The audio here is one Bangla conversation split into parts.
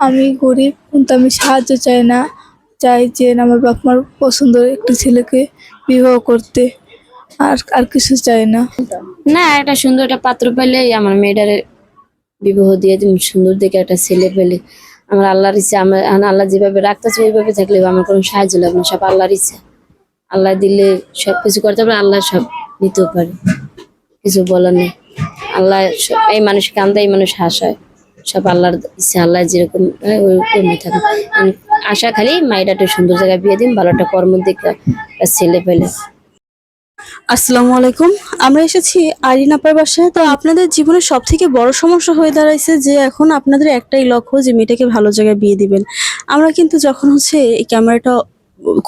আমি গরিব, কিন্তু আমি সাহায্য চাই না। চাই যে আমার বাপ মার পছন্দের একটি ছেলেকে বিবাহ করতে। আর আর কিছু চাই না। না, একটা সুন্দর একটা পাত্র পেলেই আমার মেয়েটারে বিবাহ দিয়ে দিন। সুন্দর দেখে একটা ছেলে পেলে। আমার আল্লাহর ইচ্ছা, আমার আল্লাহ যেভাবে রাখতে রাখতেছে, ওইভাবে থাকলে আমার কোনো সাহায্য লাগবে না। সব আল্লাহর ইচ্ছা। আল্লাহ দিলে সব কিছু করতে পারে, আল্লাহ সব নিতেও পারে। কিছু বলার নেই। আল্লাহ এই মানুষ কান্দে এই মানুষ হাসায়। সব আল্লাহর ইচ্ছা, আল্লাহ যেরকম, হয় ওইরকমই থাকে আশা খালি মায়েরা একটু সুন্দর জায়গায় বিয়ে দিন, ভালো একটা কর্ম দিকে ছেলে পেলে। আসসালামু আলাইকুম। আমরা এসেছি আরিনাপার বাসায়। তো আপনাদের জীবনের সব থেকে বড় সমস্যা হয়ে দাঁড়াইছে যে এখন আপনাদের একটাই লক্ষ্য যে মেয়েটাকে ভালো জায়গায় বিয়ে দিবেন। আমরা কিন্তু যখন হচ্ছে এই ক্যামেরাটা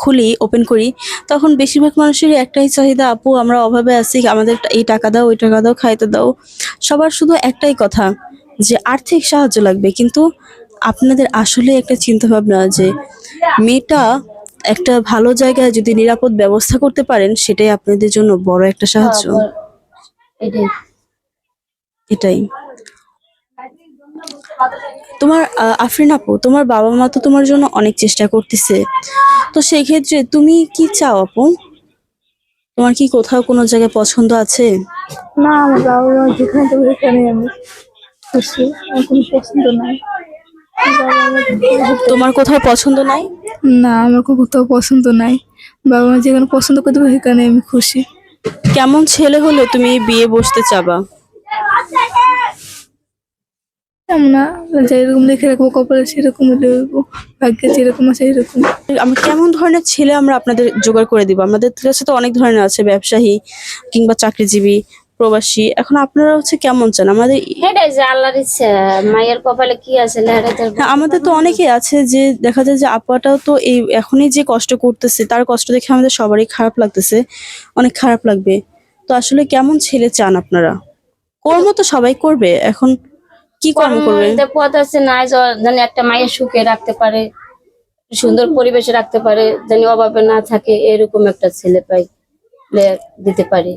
খুলি, ওপেন করি, তখন বেশিরভাগ মানুষেরই একটাই চাহিদা, আপু, আমরা অভাবে আছি, আমাদের এই টাকা দাও, ওই টাকা দাও, খাইতে দাও। সবার শুধু একটাই কথা যে আর্থিক সাহায্য লাগবে কিন্তু আপনাদের আসলে একটা চিন্তা ভাবনা যে মেয়েটা একটা ভালো জায়গায় যদি নিরাপদ ব্যবস্থা করতে পারেন সেটাই আপনাদের জন্য বড় একটা সাহায্য। এটাই। এটাই। তোমার আফরিন আপু তোমার বাবা মা তো তোমার জন্য অনেক চেষ্টা করতেছে। তো সেই ক্ষেত্রে তুমি কি চাও আপু? তোমার কি কোথাও কোনো জায়গায় পছন্দ আছে? না আমার বাবা মা যেখানে আমি। খুশি আমার কোনো পছন্দ নাই। তোমার কোথাও পছন্দ নাই? না আমার কোথাও পছন্দ নাই। বাবা মা যেখানে পছন্দ করতে পারে সেখানে আমি খুশি। কেমন ছেলে হলে তুমি বিয়ে বসতে চাবা? না যেরকম লিখে রাখব কপালে সেরকম লিখব ভাগ্যে যেরকম আছে সেরকম। আমরা কেমন ধরনের ছেলে আমরা আপনাদের জোগাড় করে দিব? আমাদের কাছে তো অনেক ধরনের আছে ব্যবসায়ী কিংবা চাকরিজীবী। প্রবাসী এখন আপনারা হচ্ছে কেমন চান? আমাদের যে আল্লাহর ইচ্ছা মায়ের কপালে কি আছে হ্যাঁ, আমাদের তো অনেকে আছে যে দেখা যায় যে আপাটাও তো এই এখনই যে কষ্ট করতেছে তার কষ্ট দেখে আমাদের সবারই খারাপ লাগতেছে অনেক খারাপ লাগবে। তো আসলে কেমন ছেলে চান আপনারা? কর্ম তো সবাই করবে এখন কি কর্ম করবে? পথ আছে য- জানি একটা মায়ের সুখে রাখতে পারে সুন্দর পরিবেশে রাখতে পারে জানি অভাবে না থাকে এরকম একটা ছেলে পাই দিতে পারি।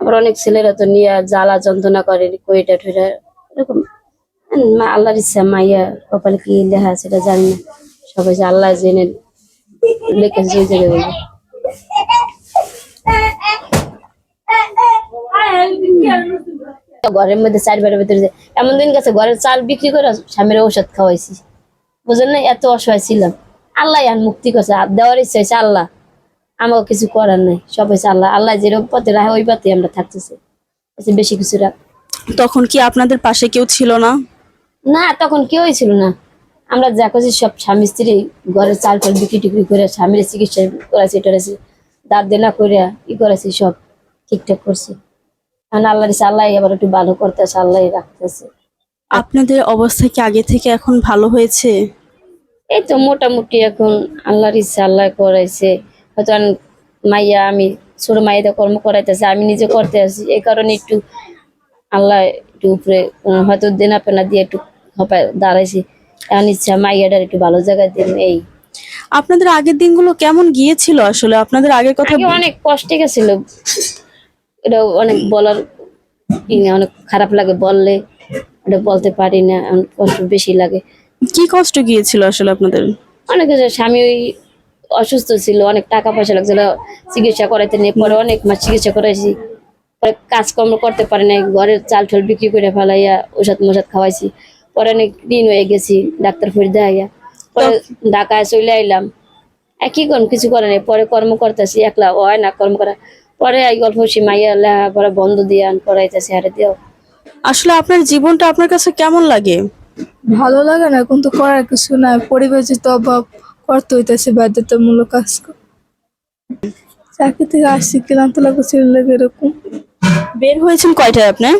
আবার অনেক ছেলেরা তো নিয়ে জ্বালা যন্ত্রণা করে, কইটা ঠইটা এরকম। আল্লাহর ইচ্ছা, মাইয়া কপালে কি লেখা সেটা জানি না। সবাই যে আল্লাহ জেনে বলবে। ঘরের মধ্যে চারবারের ভিতরে এমন দিন গেছে ঘরের চাল বিক্রি করে স্বামীর ঔষধ খাওয়াইছি। বুঝলেন না এত অসহায় ছিলাম। আল্লাহ মুক্তি করছে। দেওয়ার ইচ্ছা হয়েছে আল্লাহ। আমাকে কিছু করার নাই। সব হয়েছে আল্লাহ। আল্লাহ যেরকম পথে রাখে ওই পথে আমরা থাকতেছি। বেশি কিছু রাখ। তখন কি আপনাদের পাশে কেউ ছিল না? না তখন কেউই ছিল না। আমরা যা করছি সব স্বামী স্ত্রী ঘরের চাল টাল বিক্রি টিক্রি করে স্বামীর চিকিৎসা করেছি। টরেছি দাঁত দেনা করে ই করেছি সব ঠিকঠাক করছি। কারণ আল্লাহ আল্লাহ আবার একটু ভালো করতেছে আল্লাহ রাখতেছে। আপনাদের অবস্থা কি আগে থেকে এখন ভালো হয়েছে? এই তো মোটামুটি এখন আল্লাহর ইচ্ছা আল্লাহ করাইছে। হয়তো মাইয়া আমি ছোট মাইয়াদের কর্ম করাইতেছে আমি নিজে করতে আসি। এই কারণে একটু আল্লাহ একটু উপরে হয়তো দেনা পেনা দিয়ে একটু হপায় দাঁড়াইছি। এখন ইচ্ছা মাইয়াটার একটু ভালো জায়গায় দিন এই। আপনাদের আগের দিনগুলো কেমন গিয়েছিল আসলে? আপনাদের আগের কথা অনেক কষ্টে গেছিল। এটা অনেক বলার অনেক খারাপ লাগে বললে ওটা বলতে পারি না কষ্ট বেশি লাগে। কি কষ্ট গিয়েছিল আসলে আপনাদের? অনেক কিছু স্বামী ওই অসুস্থ ছিল অনেক টাকা পয়সা লাগছিল চিকিৎসা করাইতে নিয়ে পরে অনেক মাস চিকিৎসা করাইছি। পরে কাজকর্ম করতে পারে নাই ঘরের চাল ঠাল বিক্রি করে ফেলাইয়া ওষুধ মশাদ খাওয়াইছি। পরে অনেক দিন হয়ে গেছি ডাক্তার ফুরি দেখাইয়া পরে ঢাকায় চলে আইলাম। একই কি করুন কিছু করে নাই পরে কর্ম করতেছি একলা হয় না কর্ম করা। পরে এই গল্প মাইয়া লেহা পরে বন্ধ দিয়ে আন করাইতেছি হারে দিও। আসলে আপনার জীবনটা আপনার কাছে কেমন লাগে? ভালো লাগে না কিন্তু করার কিছু নাই পরিবেশের তো অভাব। করতে হইতেছে বাধ্যতামূলক কাজ চাকরি থেকে আসছি ক্লান্ত লাগে ছেলে এরকম। বের হয়েছেন কয়টায় আপনি?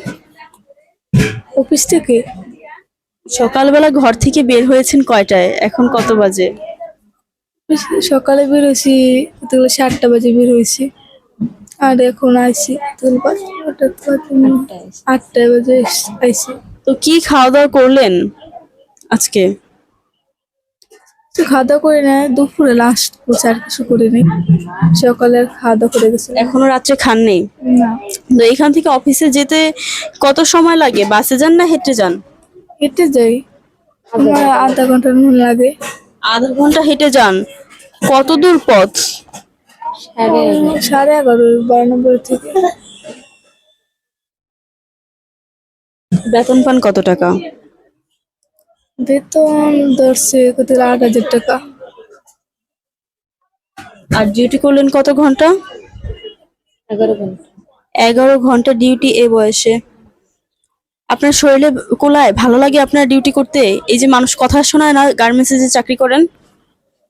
অফিস থেকে। সকালবেলা ঘর থেকে বের হয়েছেন কয়টায়? এখন কত বাজে? সকালে বেরোছি তাহলে সাতটা বাজে বের হয়েছি। আর এখন পাঁচটা আটটা বাজে আইছি। তো কি খাওয়া দাওয়া করলেন আজকে? খাওয়া দাওয়া করে নেয়। দুপুরে লাস্ট আর কিছু করে নেই সকালে খাওয়া দাওয়া করে গেছে এখনও রাত্রে খান নেই? না। তো এখান থেকে অফিসে যেতে কত সময় লাগে? বাসে যান না হেঁটে যান? হেঁটে যাই। আমার আধা ঘণ্টার মতো লাগে। আধা ঘণ্টা হেঁটে যান? কত দূর পথ? সাড়ে এগারো। সাড়ে এগারো বারো নম্বর থেকে। বেতন পান কত টাকা? বেতন ধরছে কত আট হাজার টাকা। আর ডিউটি করলেন কত ঘণ্টা? এগারো ঘণ্টা। এগারো ঘণ্টা ডিউটি এ বয়সে। আপনার শরীরে কোলায় ভালো লাগে আপনার ডিউটি করতে? এই যে মানুষ কথা শোনায় না গার্মেন্টসে যে চাকরি করেন?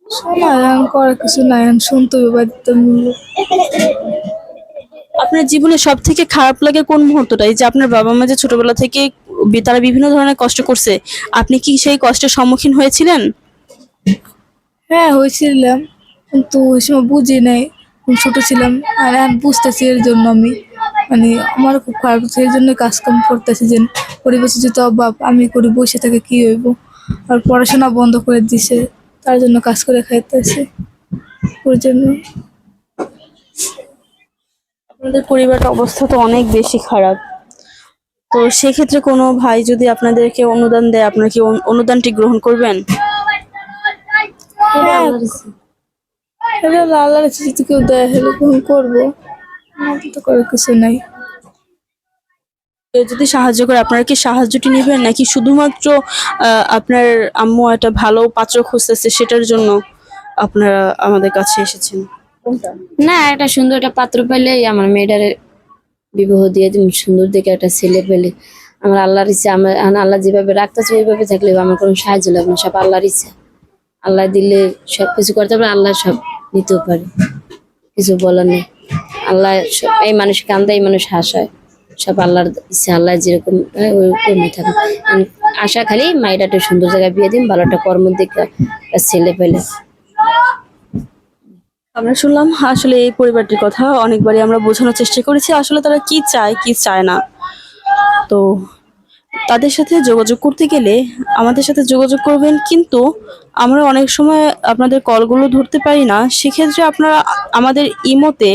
শোনা করার কিছু নাই শুনতে বাধ্যতামূলক। আপনার জীবনে সব থেকে খারাপ লাগে কোন মুহূর্তটা? এই যে আপনার বাবা মা যে ছোটবেলা থেকে তারা বিভিন্ন ধরনের কষ্ট করছে। আপনি কি সেই কষ্টের সম্মুখীন হয়েছিলেন? হ্যাঁ হয়েছিলাম। কিন্তু ওই সময় বুঝি নাই। ছোট ছিলাম। আর এখন বুঝতেছি এর জন্য আমি। মানে আমার খুব খারাপ এই জন্য কাজ কাম করতেছি যে পরিবেশে যেহেতু অভাব আমি করি বসে থেকে কি হইব? আর পড়াশোনা বন্ধ করে দিছে। তার জন্য কাজ করে খাইতেছে। ওর জন্য। আপনাদের পরিবারের অবস্থা তো অনেক বেশি খারাপ। তো সেক্ষেত্রে কোনো ভাই যদি আপনাদেরকে অনুদান দেয় আপনারা কি অনু- অনুদানটি গ্রহণ করবেন? হ্যাঁ হ্যালো আল্লাহর যদি কেউ দেয় হলে গ্রহণ করব। তো করার কিছু নাই। কেউ যদি সাহায্য করে আপনারা কি সাহায্যটি নেবেন? নাকি শুধুমাত্র আহ, আপনার আম্মু একটা ভালো পাত্র খুঁজতেছে সেটার জন্য আপনারা আমাদের কাছে এসেছেন? না একটা সুন্দর একটা পাত্র পেলেই আমার মেয়েটার বিবাহ দিয়ে দিন সুন্দর দেখে একটা ছেলে পেলে। আমার আল্লাহর ইচ্ছা, আমার আল্লাহ যেভাবে রাখতেছে, ওইভাবে থাকলে আমার কোনো সাহায্য লাগবে না, সব আল্লাহর ইচ্ছা। আল্লাহ দিলে সব কিছু করতে পারে, আল্লাহ সব নিতেও পারে। কিছু বলার নেই। আল্লাহ এই মানুষ কান্দা, এই মানুষ হাসায়। সব আল্লাহর ইচ্ছা, আল্লাহ যেরকম, হয় ওইরকমই থাকে আশা খালি মায়েরা একটা সুন্দর জায়গায় বিয়ে দিন ভালো একটা কর্ম একটা ছেলে পেলে। আমরা শুনলাম, আসলে এই পরিবারটির কথা অনেকবারই আমরা বোঝানোর চেষ্টা করেছি, আসলে তারা কি চায় কি চায় না। তো তাদের সাথে যোগাযোগ করতে গেলে আমাদের সাথে যোগাযোগ করবেন, কিন্তু আমরা অনেক সময় আপনাদের কলগুলো ধরতে পারি না। সেক্ষেত্রে আপনারা আমাদের ইমোতে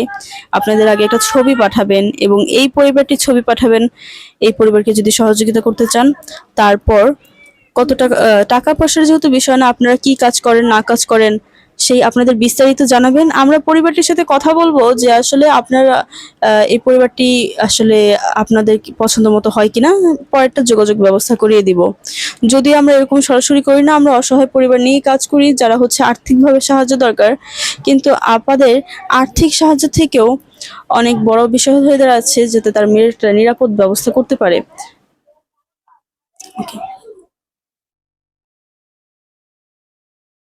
আপনাদের আগে একটা ছবি পাঠাবেন এবং এই পরিবারটির ছবি পাঠাবেন। এই পরিবারকে যদি সহযোগিতা করতে চান, তারপর কত টাকা টাকা পয়সার যেহেতু বিষয় না, আপনারা কি কাজ করেন, না কাজ করেন সেই আপনাদের বিস্তারিত জানাবেন। আমরা পরিবারটির সাথে কথা বলব যে আসলে আপনারা এই পরিবারটি আসলে আপনাদের পছন্দ মতো হয় কিনা, পরেরটা যোগাযোগ ব্যবস্থা করিয়ে দিব। যদি আমরা এরকম সরাসরি করি না, আমরা অসহায় পরিবার নিয়ে কাজ করি, যারা হচ্ছে আর্থিকভাবে সাহায্য দরকার, কিন্তু আপাদের আর্থিক সাহায্য থেকেও অনেক বড় বিষয় হয়ে দাঁড়াচ্ছে যাতে তার মেয়ের একটা নিরাপদ ব্যবস্থা করতে পারে। ওকে